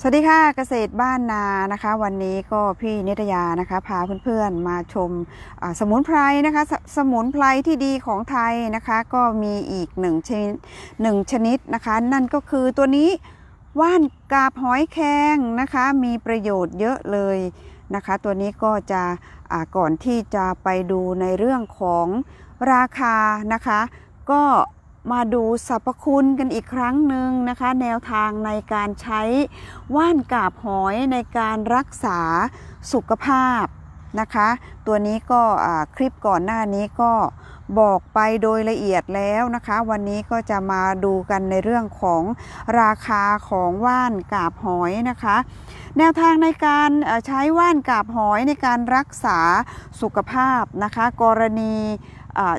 สวัสดีค่ะเกษตรบ้านนานะคะ วันนี้ก็พี่นิตยานะคะพาเพื่อนๆมาชมสมุนไพรนะคะสสมุนไพรที่ดีของไทยนะคะ ก็มีอีกหนึ่งชนิดหนึ่งชนิดนะคะ นั่นก็คือตัวนี้ว่านกาบหอยแครงนะคะ มีประโยชน์เยอะเลยนะคะ ตัวนี้ก็จะอ่าก่อนที่จะไปดูในเรื่องของราคานะคะ ก็ มาดูสรรพคุณกันอีกครั้งหนึ่งนะคะ แนวทางในการใช้ว่านกาบหอยในการรักษาสุขภาพนะคะ ตัวนี้ก็คลิปก่อนหน้านี้ก็บอกไปโดยละเอียดแล้วนะคะ วันนี้ก็จะมาดูกันในเรื่องของราคาของว่านกาบหอยนะคะ แนวทางในการใช้ว่านกาบหอยในการรักษาสุขภาพนะคะ กรณี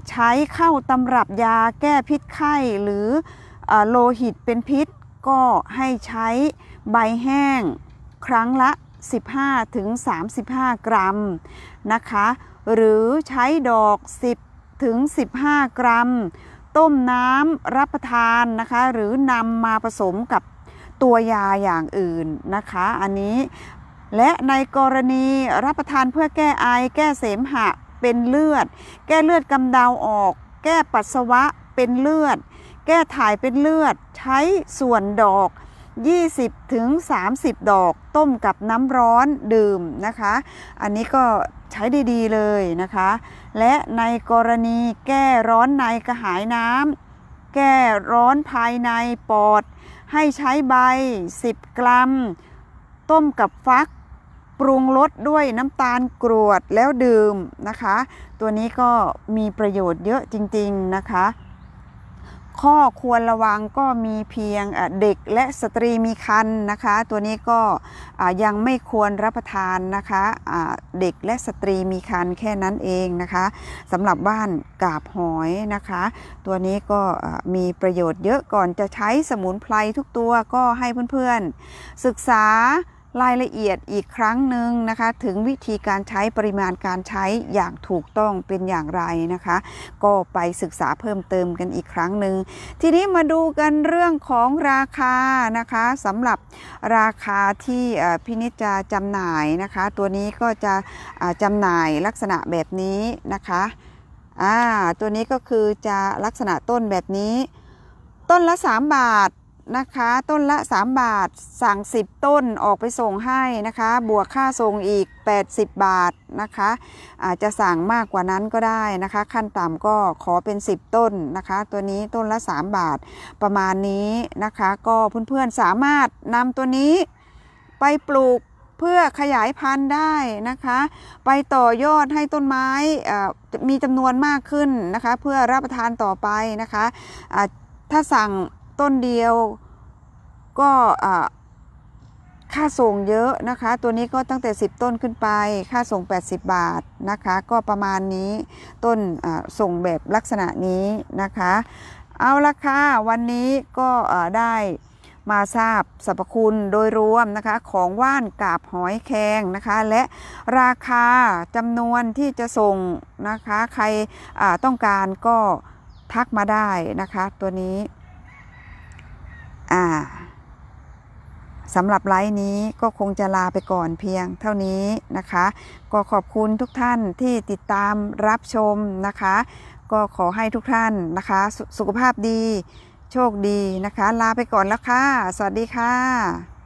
ใช้เข้าตำรับยาแก้พิษไข้หรืออโลหิตเป็นพิษก็ให้ใช้ใบแห้งครั้งละ 15ถึง35กรัมนะคะ หรือใช้ดอก 10ถึง15 กรัม ต้มน้ำรับประทานนะคะ หรือนำมาผสมกับตัวยาอย่างอื่นนะคะ อันนี้และในกรณีรับประทานเพื่อแก้ไอแก้เสมหะ เป็นเลือด แก้เลือดกำเดาออก แก้ปัสสาวะเป็นเลือด แก้ถ่ายเป็นเลือด ใช้ส่วนดอก 20ถึง30 ดอก ต้มกับน้ำร้อนดื่มนะคะ อันนี้ก็ใช้ได้ดีเลยนะคะ และในกรณีแก้ร้อนในกระหายน้ำแก้ร้อนภายในปอด ให้ใช้ใบ 10 กรัม ต้มกับฟัก ปรุงรสด้วยน้ำตาลกรวดแล้วดื่มนะคะ ตัวนี้ก็มีประโยชน์เยอะจริงๆนะคะ ข้อควรระวังก็มีเพียงเด็กและสตรีมีครรภ์นะคะ ตัวนี้ก็ยังไม่ควรรับประทานนะคะะเด็กและสตรีมีครรภ์แค่นั้นเองนะคะสำหรับบ้านกาบหอยนะคะ ตัวนี้ก็มีประโยชน์เยอะก่อนจะใช้สมุนไพรทุกตัวก็ให้เพื่อนๆ ศึกษา รายละเอียดอีกครั้งหนึ่งนะคะ ถึงวิธีการใช้ปริมาณการใช้อย่างถูกต้องเป็นอย่างไรนะคะ ก็ไปศึกษาเพิ่มเติมกันอีกครั้งหนึ่งทีนี้มาดูกันเรื่องของราคานะคะสำหรับราคาที่พินิจจะจำหน่ายนะคะ ตัวนี้ก็จะจำหน่ายลักษณะแบบนี้นะคะอ่าตัวนี้ก็คือจะลักษณะต้นแบบนี้ ต้นละ 3 บาท นะคะ ต้นละ 3 บาท สั่ง 10 ต้นออกไปส่งให้นะคะ บวกค่าส่งอีก 80 บาทนะคะ อาจจะสั่งมากกว่านั้นก็ได้นะคะ ขั้นต่ำก็ขอเป็น 10 ต้นนะคะ ตัวนี้ต้นละ 3 บาทประมาณนี้นะคะ ก็เพื่อนๆสามารถนำตัวนี้ไปปลูกเพื่อขยายพันธุ์ได้นะคะ ไปต่อยอดให้ต้นไม้มีจำนวนมากขึ้นนะคะ เพื่อรับประทานต่อไปนะคะ ถ้าสั่ง ต้นเดียวก็ค่าส่งเยอะนะคะ ตัวนี้ก็ตั้งแต่ 10 ต้นขึ้นไป ค่าส่ง 80 บาทนะคะ ก็ประมาณนี้ต้นส่งแบบลักษณะนี้นะคะ เอาละค่ะวันนี้ก็ได้มาทราบสรรพคุณโดยรวมนะคะของว่านกาบหอยแครงนะคะ และราคาจำนวนที่จะส่งนะคะ ใครต้องการก็ทักมาได้นะคะ ตัวนี้อ่า สำหรับไลฟ์นี้ก็คงจะลาไปก่อนเพียงเท่านี้นะคะ ก็ขอบคุณทุกท่านที่ติดตามรับชมนะคะ ก็ขอให้ทุกท่านนะคะสสุขภาพดี โชคดีนะคะ ลาไปก่อนแล้วค่ะ สวัสดีค่ะ